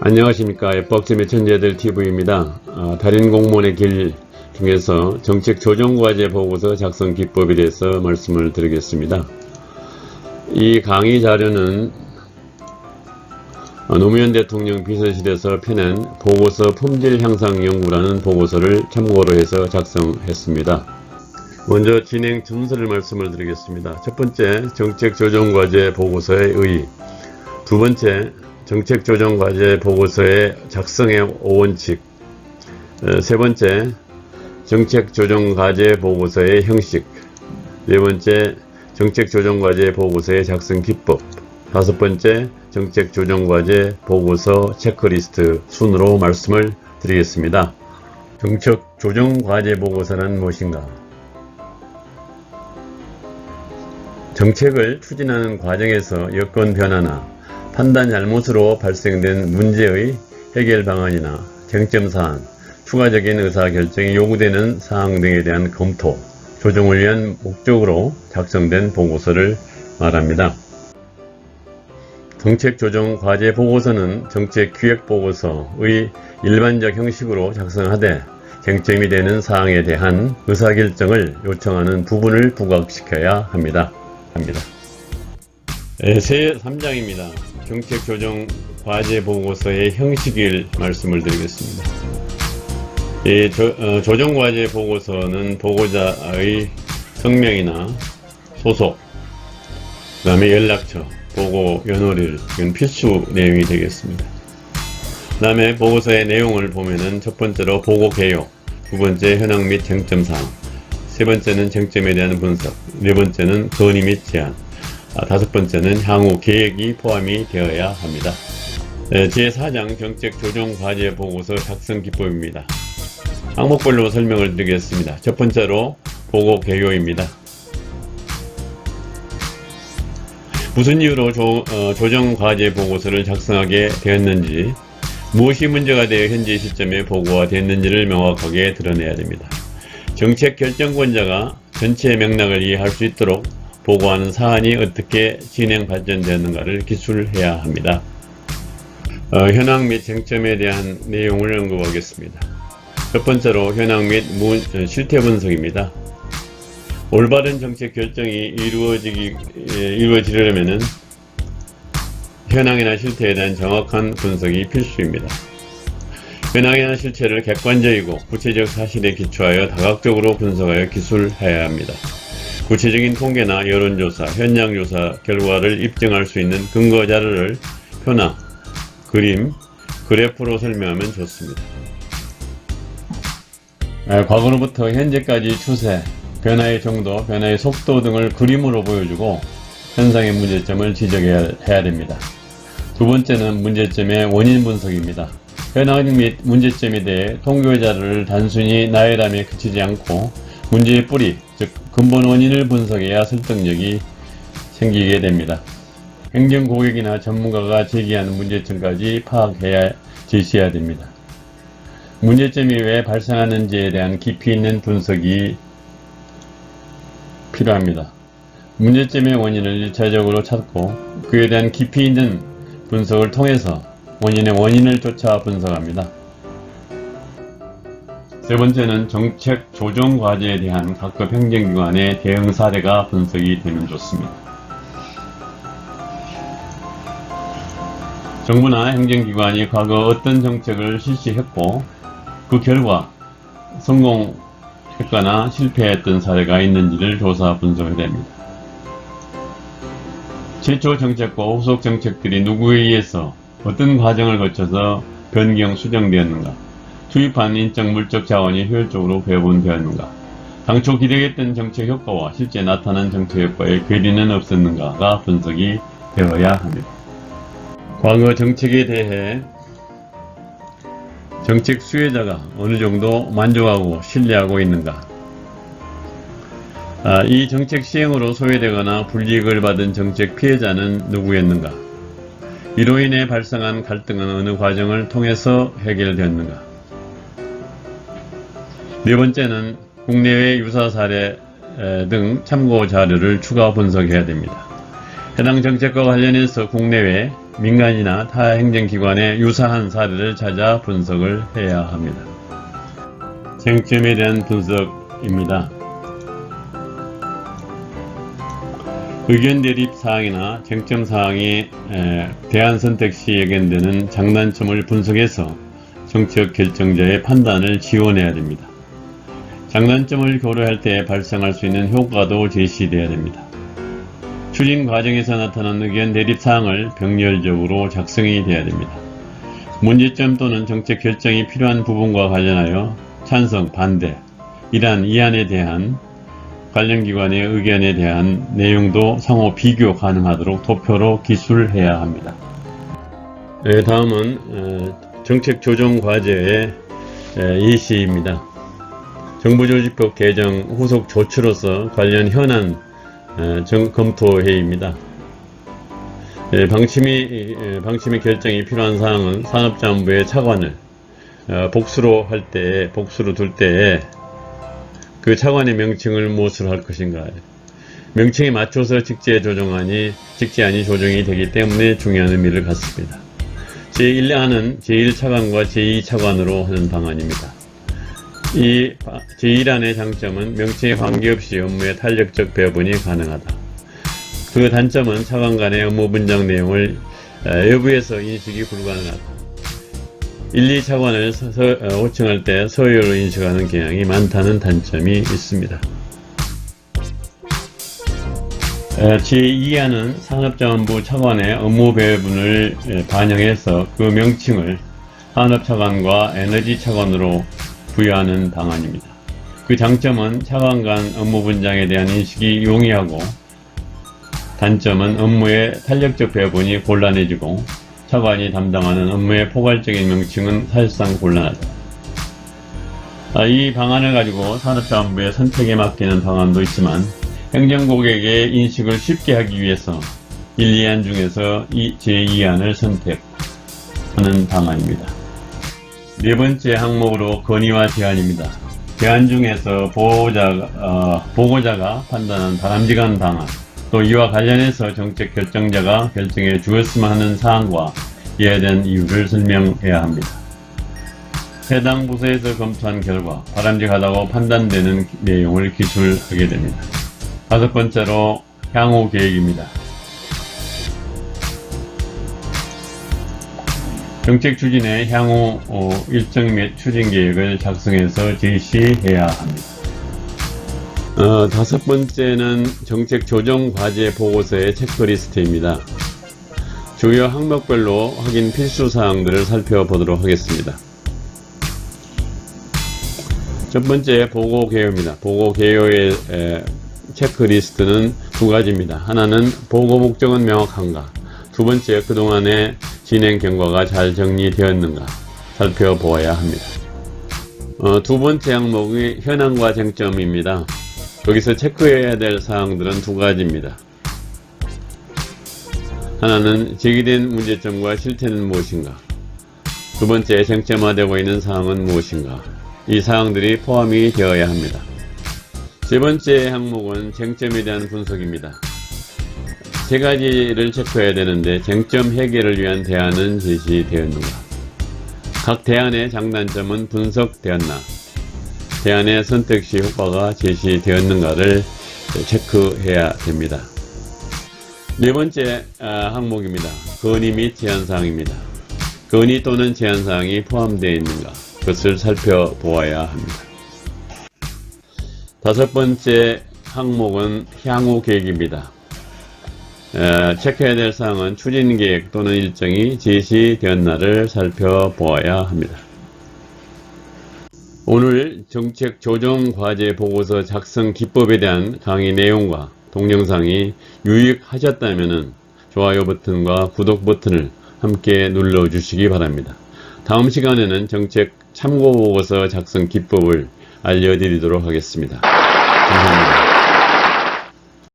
안녕하십니까. 에뻑점의 천재들 TV입니다. 아, 달인 공무원의 길 중에서 정책 조정과제 보고서 작성 기법에 대해서 말씀을 드리겠습니다. 이 강의 자료는 아, 노무현 대통령 비서실에서 펴낸 보고서 품질 향상 연구라는 보고서를 참고로 해서 작성했습니다. 먼저 진행 순서를 말씀을 드리겠습니다. 첫 번째, 정책 조정 과제 보고서의 의의. 두 번째, 정책 조정 과제 보고서의 작성의 5원칙. 어, 세 번째, 정책 조정 과제 보고서의 형식. 네 번째, 정책 조정 과제 보고서의 작성 기법. 다섯 번째, 정책 조정 과제 보고서 체크리스트 순으로 말씀을 드리겠습니다. 정책 조정 과제 보고서는 무엇인가? 정책을 추진하는 과정에서 여건 변화나 판단 잘못으로 발생된 문제의 해결 방안이나 쟁점 사안, 추가적인 의사 결정이 요구되는 사항 등에 대한 검토, 조정을 위한 목적으로 작성된 보고서를 말합니다. 정책 조정 과제 보고서는 정책 기획 보고서의 일반적 형식으로 작성하되 쟁점이 되는 사항에 대한 의사결정을 요청하는 부분을 부각시켜야 합니다. 합니다. 네, 새 3장입니다. 정책 조정 과제 보고서의 형식을 말씀을 드리겠습니다. 이 조, 어, 조정 과제 보고서는 보고자의 성명이나 소속, 그 다음에 연락처, 보고 연호를 이건 필수 내용이 되겠습니다. 그 다음에 보고서의 내용을 보면은 첫 번째로 보고 개요, 두 번째 현황 및 쟁점 사항, 세 번째는 쟁점에 대한 분석, 네 번째는 건의 및 제안, 아, 다섯 번째는 향후 계획이 포함이 되어야 합니다. 네, 제4장 정책 조정 과제 보고서 작성 기법입니다. 항목별로 설명을 드리겠습니다. 첫 번째로 보고 개요입니다. 무슨 이유로 조, 어, 조정 과제 보고서를 작성하게 되었는지, 무엇이 문제가 되어 현재 시점에 보고가 됐는지를 명확하게 드러내야 됩니다. 정책 결정권자가 전체 맥락을 이해할 수 있도록 보고하는 사안이 어떻게 진행 발전되는가를 기술해야 합니다. 어, 현황 및 쟁점에 대한 내용을 언급하겠습니다. 첫 번째로 현황 및 문, 어, 실태 분석입니다. 올바른 정책 결정이 이루어지기, 에, 이루어지려면 현황이나 실태에 대한 정확한 분석이 필수입니다. 현황이나 실체를 객관적이고 구체적 사실에 기초하여 다각적으로 분석하여 기술해야 합니다. 구체적인 통계나 여론조사, 현장조사 결과를 입증할 수 있는 근거 자료를 표나 그림, 그래프로 설명하면 좋습니다. 아, 과거로부터 현재까지 추세, 변화의 정도, 변화의 속도 등을 그림으로 보여주고 현상의 문제점을 지적해야 해야 됩니다. 두 번째는 문제점의 원인 분석입니다. 현황 및 문제점에 대해 통계 자료를 단순히 나열함에 그치지 않고 문제의 뿌리, 즉 근본 원인을 분석해야 설득력이 생기게 됩니다. 행정 고객이나 전문가가 제기하는 문제점까지 파악해야 제시해야 됩니다. 문제점이 왜 발생하는지에 대한 깊이 있는 분석이 필요합니다. 문제점의 원인을 1차적으로 찾고 그에 대한 깊이 있는 분석을 통해서 원인의 원인을 쫓아 분석합니다. 세 번째는 정책 조정 과제에 대한 각급 행정기관의 대응 사례가 분석이 되면 좋습니다. 정부나 행정기관이 과거 어떤 정책을 실시했고 그 결과 성공했거나 실패했던 사례가 있는지를 조사 분석해야 됩니다. 최초 정책과 후속 정책들이 누구에 의해서 어떤 과정을 거쳐서 변경 수정되었는가 투입한 인적 물적 자원이 효율적으로 배분되었는가? 당초 기대했던 정책 효과와 실제 나타난 정책 효과의 괴리는 없었는가가 분석이 되어야 합니다. 과거 정책에 대해 정책 수혜자가 어느 정도 만족하고 신뢰하고 있는가? 아, 이 정책 시행으로 소외되거나 불이익을 받은 정책 피해자는 누구였는가? 이로 인해 발생한 갈등은 어느 과정을 통해서 해결되었는가 네 번째는 국내외 유사 사례 등 참고 자료를 추가 분석해야 됩니다. 해당 정책과 관련해서 국내외 민간이나 타 행정기관의 유사한 사례를 찾아 분석을 해야 합니다. 쟁점에 대한 분석입니다. 의견 대립 사항이나 쟁점 사항이 에, 대안 선택 시 예견되는 장단점을 분석해서 정책 결정자의 판단을 지원해야 됩니다. 장단점을 고려할 때 발생할 수 있는 효과도 제시되어야 됩니다. 추진 과정에서 나타난 의견 대립 사항을 병렬적으로 작성이 되어야 됩니다. 문제점 또는 정책 결정이 필요한 부분과 관련하여 찬성, 반대, 이러한 이안에 대한 관련 기관의 의견에 대한 내용도 상호 비교 가능하도록 도표로 기술해야 합니다. 네, 다음은 어, 정책 조정 과제의 에, 예시입니다. 정부조직법 개정 후속 조치로서 관련 현안 에, 정, 검토회의입니다. 예, 방침이, 예, 방침이 결정이 필요한 사항은 산업자원부의 차관을 어, 복수로 할 때, 복수로 둘 때에 그 차관의 명칭을 무엇으로 할 것인가. 명칭에 맞춰서 직제 조정안이, 직제안이 조정이 되기 때문에 중요한 의미를 갖습니다. 제1안은 제1차관과 제2차관으로 하는 방안입니다. 이 제1안의 장점은 명칭에 관계없이 업무의 탄력적 배분이 가능하다. 그 단점은 차관 간의 업무 분장 내용을 여부에서 인식이 불가능하다. 1, 2차관을 서, 서, 어, 호칭할 때 서열로 인식하는 경향이 많다는 단점이 있습니다. 제2안은 산업자원부 차관의 업무 배분을 에, 반영해서 그 명칭을 산업차관과 에너지차관으로 부여하는 방안입니다. 그 장점은 차관 간 업무 분장에 대한 인식이 용이하고 단점은 업무의 탄력적 배분이 곤란해지고 차관이 담당하는 업무의 포괄적인 명칭은 사실상 곤란하다. 아, 이 방안을 가지고 산업자원부의 선택에 맡기는 방안도 있지만 행정고객의 인식을 쉽게 하기 위해서 1, 2안 중에서 제2안을 선택하는 방안입니다. 네 번째 항목으로 건의와 제안입니다. 제안 중에서 보호자가, 어, 보고자가 판단한 바람직한 방안, 또 이와 관련해서 정책 결정자가 결정해 주었으면 하는 사항과 이에 대한 이유를 설명해야 합니다. 해당 부서에서 검토한 결과 바람직하다고 판단되는 내용을 기술하게 됩니다. 다섯 번째로 향후 계획입니다. 정책 추진의 향후 어, 일정 및 추진 계획을 작성해서 제시해야 합니다. 어, 다섯 번째는 정책 조정 과제 보고서의 체크리스트입니다. 주요 항목별로 확인 필수 사항들을 살펴보도록 하겠습니다. 첫 번째 보고 개요입니다. 보고 개요의 에, 체크리스트는 두 가지입니다. 하나는 보고 목적은 명확한가? 두 번째 그동안의 진행 경과가 잘 정리되었는가? 살펴보아야 합니다. 어, 두 번째 항목이 현황과 쟁점입니다. 여기서 체크해야 될 사항들은 두 가지입니다. 하나는 제기된 문제점과 실태는 무엇인가? 두 번째, 쟁점화되고 있는 사항은 무엇인가? 이 사항들이 포함이 되어야 합니다. 세 번째 항목은 쟁점에 대한 분석입니다. 세 가지를 체크해야 되는데 쟁점 해결을 위한 대안은 제시되었는가? 각 대안의 장단점은 분석되었나? 대안의 선택 시 효과가 제시되었는가를 체크해야 됩니다. 네 번째 아, 항목입니다. 건의 및 제한사항입니다. 건의 또는 제한사항이 포함되어 있는가 그것을 살펴보아야 합니다. 다섯 번째 항목은 향후 계획입니다. 에, 체크해야 될 사항은 추진 계획 또는 일정이 제시되었나를 살펴보아야 합니다. 오늘 정책 조정 과제 보고서 작성 기법에 대한 강의 내용과 동영상이 유익하셨다면 좋아요 버튼과 구독 버튼을 함께 눌러 주시기 바랍니다. 다음 시간에는 정책 참고 보고서 작성 기법을 알려드리도록 하겠습니다. 감사합니다.